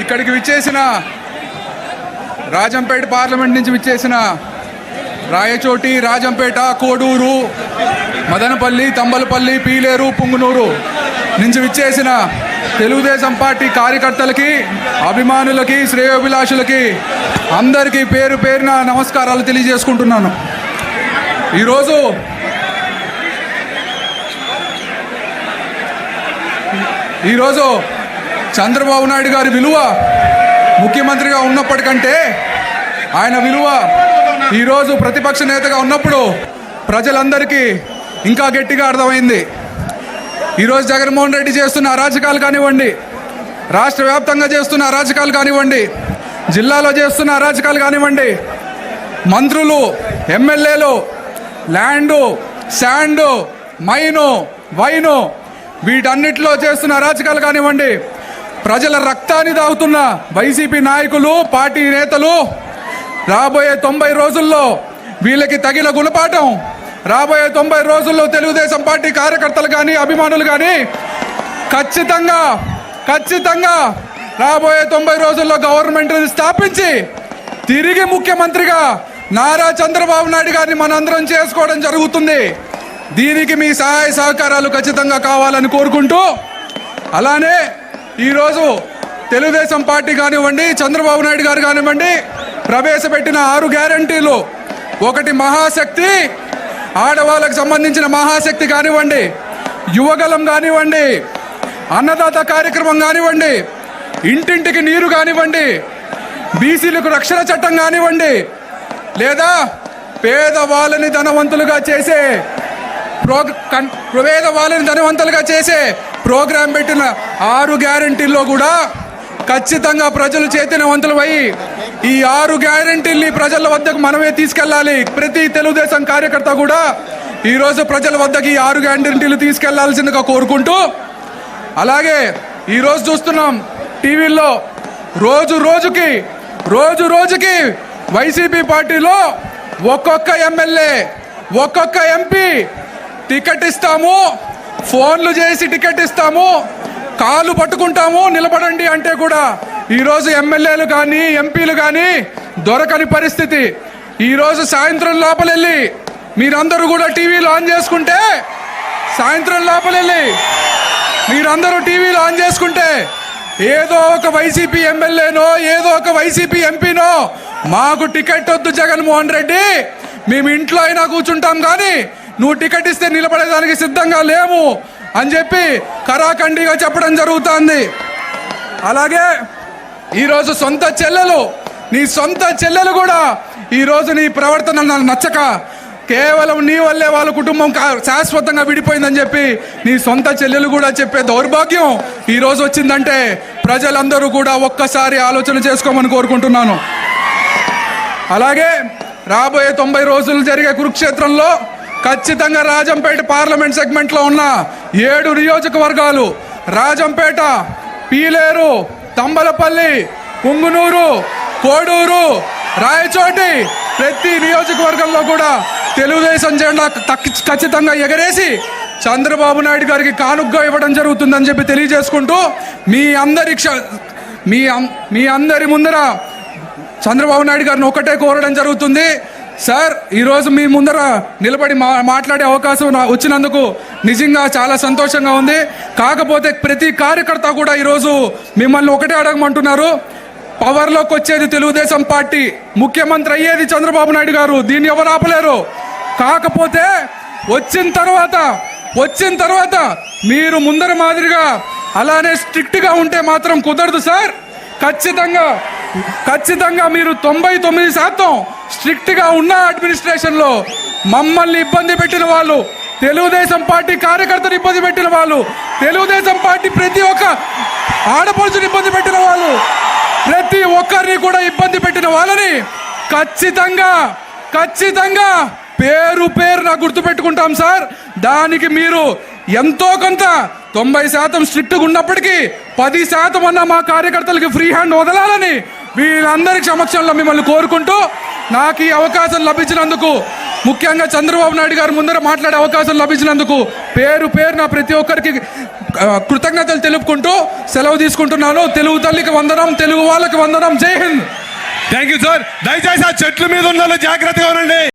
ఇక్కడికి విచ్చేసిన రాజంపేట పార్లమెంట్ నుంచి విచ్చేసిన రాయచోటి రాజంపేట కోడూరు మదనపల్లి తంబలపల్లి పీలేరు పుంగునూరు నుంచి విచ్చేసిన తెలుగుదేశం పార్టీ కార్యకర్తలకి అభిమానులకి శ్రేయోభిలాషులకి అందరికీ పేరు పేరున నమస్కారాలు తెలియజేసుకుంటున్నాను. ఈరోజు ఈరోజు చంద్రబాబు నాయుడు గారి విలువ ముఖ్యమంత్రిగా ఉన్నప్పటికంటే ఆయన విలువ ఈరోజు ప్రతిపక్ష నేతగా ఉన్నప్పుడు ప్రజలందరికీ ఇంకా గట్టిగా అర్థమైంది. ఈరోజు జగన్మోహన్ రెడ్డి చేస్తున్న అరాచకాలు కానివ్వండి రాష్ట్ర వ్యాప్తంగా చేస్తున్న అరాచకాలు కానివ్వండి జిల్లాలో చేస్తున్న అరాచకాలు కానివ్వండి మంత్రులు ఎమ్మెల్యేలు ల్యాండు శాండు మైను వైను వీటన్నిటిలో చేస్తున్న అరాచకాలు కానివ్వండి ప్రజల రక్తాన్ని దాగుతున్న వైసీపీ నాయకులు పార్టీ నేతలు రాబోయే తొంభై రోజుల్లో వీళ్ళకి తగిన గుణపాఠం. రాబోయే తొంభై రోజుల్లో తెలుగుదేశం పార్టీ కార్యకర్తలు కానీ అభిమానులు కానీ ఖచ్చితంగా ఖచ్చితంగా రాబోయే తొంభై రోజుల్లో గవర్నమెంట్ స్థాపించి తిరిగి ముఖ్యమంత్రిగా నారా చంద్రబాబు నాయుడు గారిని మనందరం చేసుకోవడం జరుగుతుంది. దీనికి మీ సహాయ సహకారాలు ఖచ్చితంగా కావాలని కోరుకుంటూ అలానే ఈరోజు తెలుగుదేశం పార్టీ కానివ్వండి చంద్రబాబు నాయుడు గారు కానివ్వండి ప్రవేశపెట్టిన ఆరు గ్యారంటీలు. ఒకటి మహాశక్తి ఆడవాళ్ళకు సంబంధించిన మహాశక్తి కానివ్వండి యువగలం కానివ్వండి అన్నదాత కార్యక్రమం కానివ్వండి ఇంటింటికి నీరు కానివ్వండి బీసీలకు రక్షణ చట్టం కానివ్వండి లేదా పేదవాళ్ళని ధనవంతులుగా చేసే ప్రో పేదవాళ్ళని ధనవంతులుగా చేసే ప్రోగ్రాం పెట్టిన ఆరు గ్యారంటీల్లో కూడా ఖచ్చితంగా ప్రజలు చైతన్యవంతులమై ఈ ఆరు గ్యారంటీల్ని ప్రజల వద్దకు మనమే తీసుకెళ్ళాలి. ప్రతి తెలుగుదేశం కార్యకర్త కూడా ఈరోజు ప్రజల వద్దకు ఈ ఆరు గ్యారంటీలు తీసుకెళ్ళాల్సిందిగా కోరుకుంటూ అలాగే ఈరోజు చూస్తున్నాం టీవీల్లో రోజు రోజుకి రోజు రోజుకి వైసీపీ పార్టీలో ఒక్కొక్క ఎమ్మెల్యే ఒక్కొక్క ఎంపీ టికెట్ ఇస్తాము. ఫోన్లు చేసి టికెట్ ఇస్తాము కాలు పట్టుకుంటాము నిలబడండి అంటే కూడా ఈరోజు ఎమ్మెల్యేలు కానీ ఎంపీలు కానీ దొరకని పరిస్థితి. ఈరోజు సాయంత్రం లోపలెళ్ళి మీరందరూ కూడా టీవీలు ఆన్ చేసుకుంటే సాయంత్రం లోపలెళ్ళి మీరందరూ టీవీలు ఆన్ చేసుకుంటే ఏదో ఒక వైసీపీ ఎమ్మెల్యేనో ఏదో ఒక వైసీపీ ఎంపీనో మాకు టికెట్ వద్దు జగన్మోహన్ రెడ్డి. మేము ఇంట్లో అయినా కూర్చుంటాం కానీ నువ్వు టికెట్ ఇస్తే నిలబడేదానికి సిద్ధంగా లేవు అని చెప్పి కరాఖండిగా చెప్పడం జరుగుతుంది. అలాగే ఈరోజు సొంత చెల్లెలు నీ సొంత చెల్లెలు కూడా ఈరోజు నీ ప్రవర్తన నాకు నచ్చక కేవలం నీ వల్లే వాళ్ళ కుటుంబం కా- శాశ్వతంగా విడిపోయిందని చెప్పి నీ సొంత చెల్లెలు కూడా చెప్పే దౌర్భాగ్యం ఈరోజు వచ్చిందంటే ప్రజలందరూ కూడా ఒక్కసారి ఆలోచన చేసుకోమని కోరుకుంటున్నాను. అలాగే రాబోయే తొంభై రోజులు జరిగే కురుక్షేత్రంలో ఖచ్చితంగా రాజంపేట పార్లమెంట్ సెగ్మెంట్లో ఉన్న ఏడు నియోజకవర్గాలు రాజంపేట పీలేరు తంబలపల్లి పుంగునూరు కోడూరు రాయచోటి ప్రతి నియోజకవర్గంలో కూడా తెలుగుదేశం జెండా ఖచ్చితంగా ఎగరేసి చంద్రబాబు నాయుడు గారికి కానుగ్గా ఇవ్వడం జరుగుతుందని చెప్పి తెలియజేసుకుంటూ మీ అందరి క్ష మీ అం- మీ అందరి ముందర చంద్రబాబు నాయుడు గారిని ఒకటే కోరడం జరుగుతుంది. సార్ ఈరోజు మీ ముందర నిలబడి మా మాట్లాడే అవకాశం వచ్చినందుకు నిజంగా చాలా సంతోషంగా ఉంది. కాకపోతే ప్రతి కార్యకర్త కూడా ఈరోజు మిమ్మల్ని ఒకటే అడగమంటున్నారు. పవర్లోకి వచ్చేది తెలుగుదేశం పార్టీ. ముఖ్యమంత్రి అయ్యేది చంద్రబాబు నాయుడు గారు. దీన్ని ఎవరు ఆపలేరు? కాకపోతే వచ్చిన తర్వాత వచ్చిన తర్వాత మీరు ముందర మాదిరిగా అలానే స్ట్రిక్ట్గా ఉంటే మాత్రం కుదరదు సార్. ఖచ్చితంగా ఖచ్చితంగా మీరు తొంభై తొమ్మిది శాతం స్ట్రిక్ట్గా ఉన్న అడ్మినిస్ట్రేషన్లో మమ్మల్ని ఇబ్బంది పెట్టిన వాళ్ళు తెలుగుదేశం పార్టీ కార్యకర్తలు ఇబ్బంది పెట్టిన వాళ్ళు తెలుగుదేశం పార్టీ ప్రతి ఒక్క ఆడపడుచుని ఇబ్బంది పెట్టిన వాళ్ళు ప్రతి ఒక్కరిని కూడా ఇబ్బంది పెట్టిన వాళ్ళని ఖచ్చితంగా ఖచ్చితంగా పేరు పేరున గుర్తుపెట్టుకుంటాం సార్. దానికి మీరు ఎంతో కొంత తొంభై శాతం స్ట్రిక్ట్గా ఉన్నప్పటికీ పది శాతం అన్న మా కార్యకర్తలకి ఫ్రీ హ్యాండ్ వదలాలని వీళ్ళందరి సమక్షంలో మిమ్మల్ని కోరుకుంటూ నాకు ఈ అవకాశం లభించినందుకు ముఖ్యంగా చంద్రబాబు నాయుడు గారు ముందర మాట్లాడే అవకాశం లభించినందుకు పేరు పేరు నా ప్రతి ఒక్కరికి కృతజ్ఞతలు తెలుపుకుంటూ సెలవు తీసుకుంటున్నాను. తెలుగు తల్లికి వందనం తెలుగు వాళ్ళకి వందనం. జై హింద్. Thank you sir. దయచేసి ఆ చెట్ల మీద ఉన్న జాగ్రత్తగా ఉండండి.